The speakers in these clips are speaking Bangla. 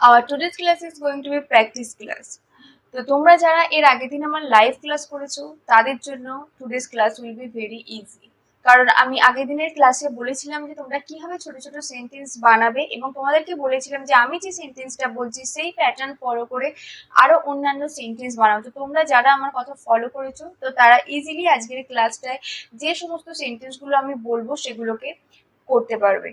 Our today's class is going to be practice class. তো তোমরা যারা এর আগের দিন আমার লাইভ ক্লাস করেছ, তাদের জন্য today's class will be very easy কারণ আমি আগের দিনের ক্লাসে বলেছিলাম যে তোমরা কীভাবে ছোট ছোট সেন্টেন্স বানাবে এবং তোমাদেরকে বলেছিলাম যে আমি যে সেন্টেন্সটা বলছি, সেই প্যাটার্ন ফলো করে আরও অন্যান্য সেন্টেন্স বানাও। তো তোমরা যারা আমার কথা ফলো করেছ, তো তারা ইজিলি আজকের ক্লাসটায় যে সমস্ত সেন্টেন্সগুলো আমি বলব সেগুলোকে করতে পারবে।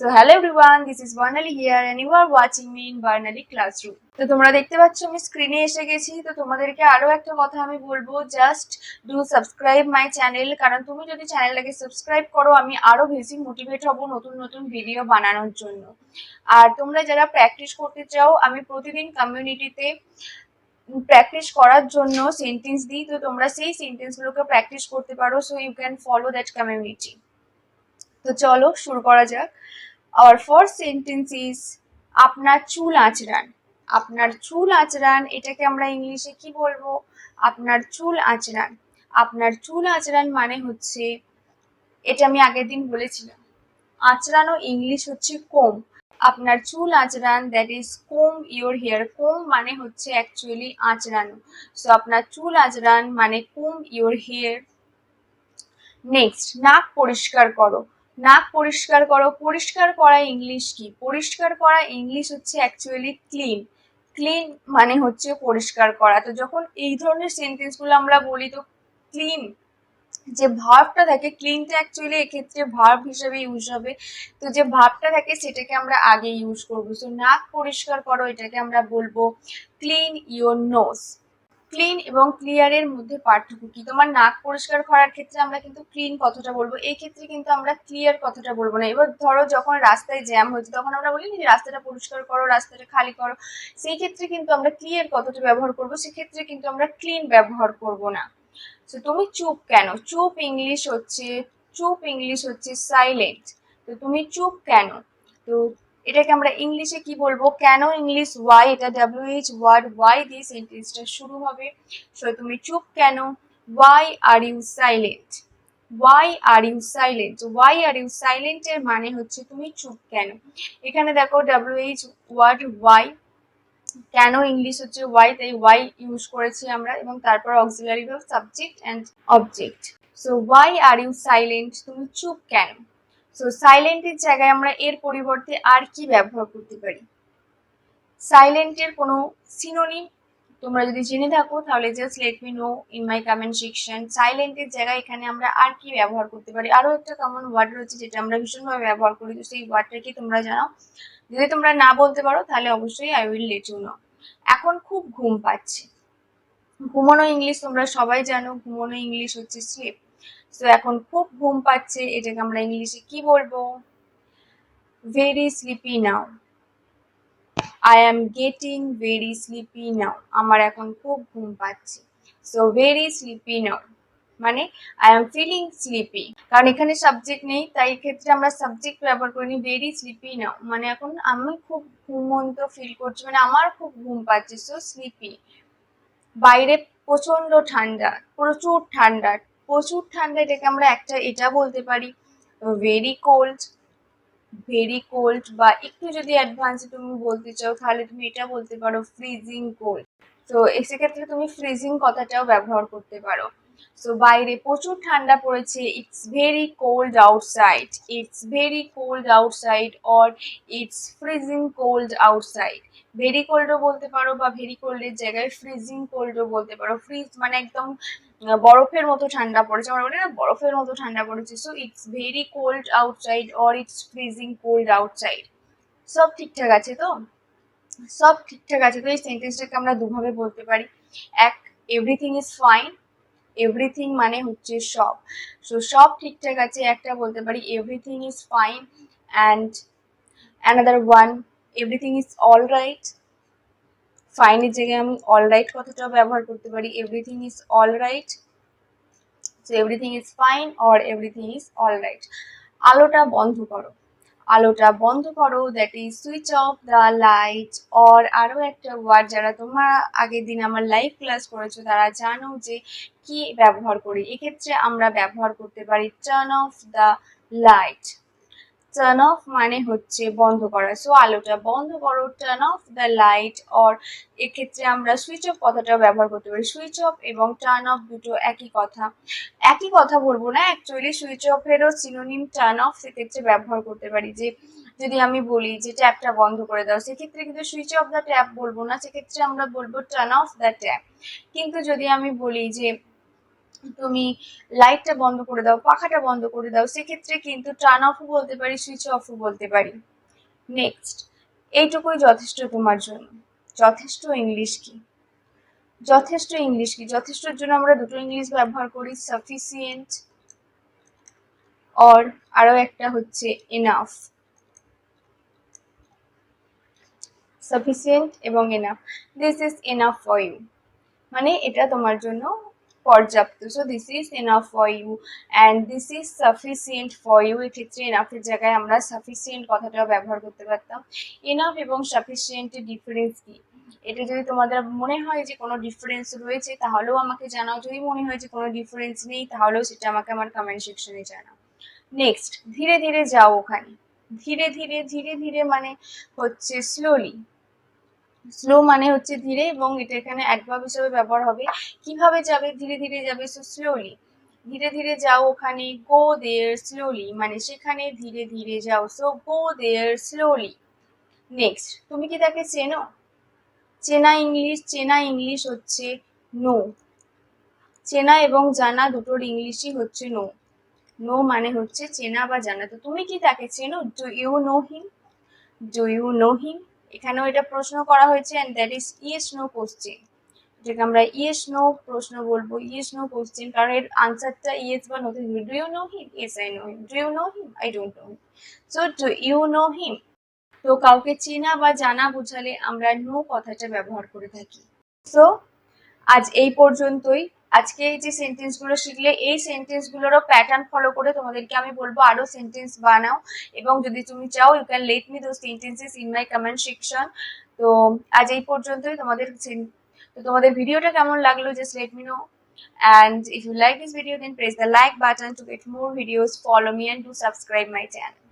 So hello everyone, this is Varnali here and you are watching me in Varnali Classroom. তো তোমরা দেখতে পাচ্ছ আমি স্ক্রিনে এসে গেছি। তো তোমাদেরকে আরও একটা কথা আমি বলব just do subscribe my channel কারণ তুমি যদি চ্যানেলটাকে সাবস্ক্রাইব করো আমি আরও বেশি মোটিভেট হব নতুন নতুন ভিডিও বানানোর জন্য। আর তোমরা যারা প্র্যাকটিস করতে চাও আমি প্রতিদিন কমিউনিটিতে প্র্যাকটিস করার জন্য সেন্টেন্স দিই। তো তোমরা সেই সেন্টেন্সগুলোকে প্র্যাকটিস করতে পারো so you can follow that community তো চলো শুরু করা যাক। আওয়ার ফার্স্ট সেন্টেন্স ইজ আপনার চুল আঁচড়ান। আপনার চুল আঁচড়ান, এটাকে আমরা ইংলিশে কি বলব? আপনার চুল আঁচড়ান। আপনার চুল আঁচড়ান মানে হচ্ছে, এটা আমি আগের দিন বলেছিলাম, আঁচড়ানো ইংলিশ হচ্ছে কোম আপনার চুল আঁচড়ান that is comb your hair comb মানে হচ্ছে অ্যাকচুয়ালি আঁচড়ানো। সো আপনার চুল আঁচড়ান মানে কোম ইওর হেয়ার নেক্সট নাক পরিষ্কার করো। নাক পরিষ্কার করো, পরিষ্কার করা ইংলিশ কি? পরিষ্কার করা ইংলিশ হচ্ছে অ্যাকচুয়ালি ক্লিন ক্লিন মানে হচ্ছে পরিষ্কার করা। তো যখন এই ধরনের সেন্টেন্সগুলো আমরা বলি, তো ক্লিন যে ভার্বটা থাকে ক্লিনটা অ্যাকচুয়ালি এক্ষেত্রে ভার্ব হিসেবে ইউজ হবে। তো যে ভার্বটা থাকে, সেটাকে আমরা আগে ইউজ করব। সো নাক পরিষ্কার করো, এটাকে আমরা বলব ক্লিন ইওর নোজ ক্লিন এবং ক্লিয়ারের মধ্যে পার্থক্য কি? তোমার নাক পরিষ্কার করার ক্ষেত্রে আমরা কিন্তু ক্লিন কথাটা বলব। এই ক্ষেত্রে কিন্তু আমরা ক্লিয়ার কথাটা বলব না। এবার ধরো যখন রাস্তায় জ্যাম হয়েছে, তখন আমরা বলি না যে, রাস্তাটা পরিষ্কার করো, রাস্তাটা খালি করো। সেই ক্ষেত্রে কিন্তু আমরা ক্লিয়ার কথাটা ব্যবহার করব। সেক্ষেত্রে কিন্তু আমরা ক্লিন ব্যবহার করব না। তো তুমি চুপ কেন? চুপ ইংলিশ হচ্ছে, চুপ ইংলিশ হচ্ছে সাইলেন্ট তো তুমি চুপ কেন? তো এটাকে আমরা ইংলিশে কি বলব? কেন ইংলিশ ওয়াই এটা ডাব্লিউএইচ ওয়ার্ড ওয়াই দিয়ে সেন্টেন্সটা শুরু হবে। সো তুমি চুপ কেন? Why are you silent why are you silent why are you silent এর মানে হচ্ছে তুমি চুপ কেন? এখানে দেখো ডাব্লিউএইচ ওয়ার্ড ওয়াই কেন ইংলিশ হচ্ছে ওয়াই তাই ওয়াই ইউজ করেছি আমরা এবং তারপর auxiliary verb subject and object so why are you silent তুমি চুপ কেন? সো সাইলেন্টের জায়গায় আমরা এর পরিবর্তে আর কি ব্যবহার করতে পারি? সাইলেন্টের কোনো সিনোনিম তোমরা যদি জেনে থাকো, তাহলে just let me know in my comment section সাইলেন্টের জায়গায় এখানে আমরা আর কি ব্যবহার করতে পারি? আরও একটা কমন ওয়ার্ড রয়েছে যেটা আমরা ভীষণভাবে ব্যবহার করি, তো সেই ওয়ার্ডটা কি তোমরা জানাও। যদি তোমরা না বলতে পারো, তাহলে অবশ্যই I will let you know এখন খুব ঘুম পাচ্ছে। ঘুমানো ইংলিশ তোমরা সবাই জানো, ঘুমানো ইংলিশ হচ্ছে স্লিপ তো এখন খুব ঘুম পাচ্ছে, এটাকে আমরা ইংলিশে কি বলব? Very sleepy now I am getting very sleepy now আমার এখন খুব ঘুম পাচ্ছে। সো ভেরি স্লিপি নাও মানে আই এম ফিলিং স্লিপি কারণ এখানে সাবজেক্ট নেই, তাই ক্ষেত্রে আমরা সাবজেক্ট ব্যবহার করিনি ভেরি স্লিপি নাও মানে এখন আমি খুব ঘুমন্ত ফিল করছি মানে আমার খুব ঘুম পাচ্ছে সো স্লিপি বাইরে প্রচণ্ড ঠান্ডা, প্রচুর ঠান্ডা প্রচুর ঠান্ডা, এটাকে আমরা একটা, এটা বলতে পারি ভেরি কোল্ড ভেরি কোল্ড বা একটু যদি অ্যাডভান্সে তুমি বলতে চাও, তাহলে তুমি এটা বলতে পারো ফ্রিজিং কোল্ড তো সেক্ষেত্রে তুমি ফ্রিজিং কথাটাও ব্যবহার করতে পারো। সো বাইরে প্রচুর ঠান্ডা পড়েছে। It's very cold outside it's very cold outside or it's freezing cold outside very কোল্ডও বলতে পারো বা ভেরি কোল্ডের জায়গায় ফ্রিজিং কোল্ডও বলতে পারো। ফ্রিজ মানে একদম বরফের মতো ঠান্ডা পড়েছে। আমরা বলি না বরফের মতো ঠান্ডা পড়েছে। So it's very cold outside or it's freezing cold outside সব ঠিকঠাক আছে তো? সব ঠিকঠাক আছে। তো এই সেন্টেন্সটাকে আমরা দুভাবে বলতে পারি। এক এভরিথিং ইজ ফাইন এভরিথিং মানে হচ্ছে সব। সো সব ঠিকঠাক আছে, একটা বলতে পারি everything is fine and another one everything is all right ফাইনের জায়গায় আমি অল রাইট কথাটাও ব্যবহার করতে পারি everything is all right so everything is fine or everything is all right আলোটা বন্ধ করো। আলোটা বন্ধ করো that is switch off the light or আরও একটা ওয়ার্ড যারা তোমরা আগের দিন আমার লাইভ ক্লাস করেছ, তারা জানো যে কি ব্যবহার করি। এক্ষেত্রে আমরা ব্যবহার করতে পারি turn off the light turn off মানে হচ্ছে বন্ধ করা। সো আলোটা বন্ধ করো turn off the light or এক্ষেত্রে আমরা সুইচ অফ কথাটা ব্যবহার করতে পারি। সুইচ অফ এবং টার্ন অফ দুটো একই কথা। একই কথা বলব না অ্যাকচুয়ালি সুইচ অফেরও সিনোনিম টার্ন অফ সেক্ষেত্রে ব্যবহার করতে পারি যে, যদি আমি বলি যে ট্যাপটা বন্ধ করে দাও, সেক্ষেত্রে কিন্তু সুইচ অফ দ্য ট্যাপ বলব না, সেক্ষেত্রে আমরা বলব টার্ন অফ দ্য ট্যাপ কিন্তু যদি আমি বলি যে তুমি লাইটটা বন্ধ করে দাও, পাখাটা বন্ধ করে দাও, সেক্ষেত্রে কিন্তু টার্ন অফও বলতে পারি সুইচ অফও বলতে পারি। নেক্সট এইটুকুই যথেষ্ট তোমার জন্য। যথেষ্ট ইংলিশ কি? যথেষ্ট ইংলিশ কি? যথেষ্টর জন্য আমরা দুটো ইংলিশ ব্যবহার করি সাফিসিয়েন্ট অর আরও একটা হচ্ছে এনাফ সাফিসিয়েন্ট এবং enough this is enough for you মানে এটা তোমার জন্য পর্যাপ্ত। So this is enough for you and this is sufficient for you এক্ষেত্রে এনাফের জায়গায় আমরা সাফিসিয়েন্ট কথাটাও ব্যবহার করতে পারতাম। এনাফ এবং সাফিসিয়েন্টের ডিফারেন্স কি? এটা যদি তোমাদের মনে হয় যে কোনো ডিফারেন্স রয়েছে, তাহলেও আমাকে জানাও। যদি মনে হয় যে কোনো ডিফারেন্স নেই, তাহলেও সেটা আমাকে আমার কমেন্ট সেকশনে জানাও। নেক্সট ধীরে ধীরে যাও ওখানে। ধীরে ধীরে ধীরে ধীরে মানে হচ্ছে স্লোলি স্লো মানে হচ্ছে ধীরে এবং এটা এখানে অ্যাডভার্ব হিসেবে ব্যবহার হবে। কীভাবে যাবে? ধীরে ধীরে যাবে। সো স্লোলি ধীরে ধীরে যাও ওখানে। গো দেয়ার স্লোলি মানে সেখানে ধীরে ধীরে যাও। So go there slowly next তুমি কি তাকে চেনো? চেনা ইংলিশ? চেনা ইংলিশ হচ্ছে নো চেনা এবং জানা দুটোর ইংলিশই হচ্ছে নো নো মানে হচ্ছে চেনা বা জানা। তো তুমি কি তাকে চেনো? Do you know him do you know him এখানেও এটা প্রশ্ন করা হয়েছে and that is yes no question যেটাকে আমরা ইয়েস নো প্রশ্ন বলব ইয়েস নো কোশ্চেন কারণ এর আনসারটা ইয়েস বা নো থাকবে do you know him yes I know him do you know him I don't know him so do you know him তো কাউকে চেনা বা জানা বোঝালে আমরা নো কথাটা ব্যবহার করে থাকি। সো আজ এই পর্যন্তই। আজকে এই যে সেন্টেন্সগুলো শিখলে, এই সেন্টেন্সগুলোরও প্যাটার্ন ফলো করে তোমাদেরকে আমি বলব আরও সেন্টেন্স বানাও। এবং যদি তুমি চাও you can let me those sentences in my comment section তো আজ এই পর্যন্তই। তোমাদের তো তোমাদের ভিডিওটা কেমন লাগল just let me know and if you like this video, then press the like button to get more videos. Follow me and do subscribe my channel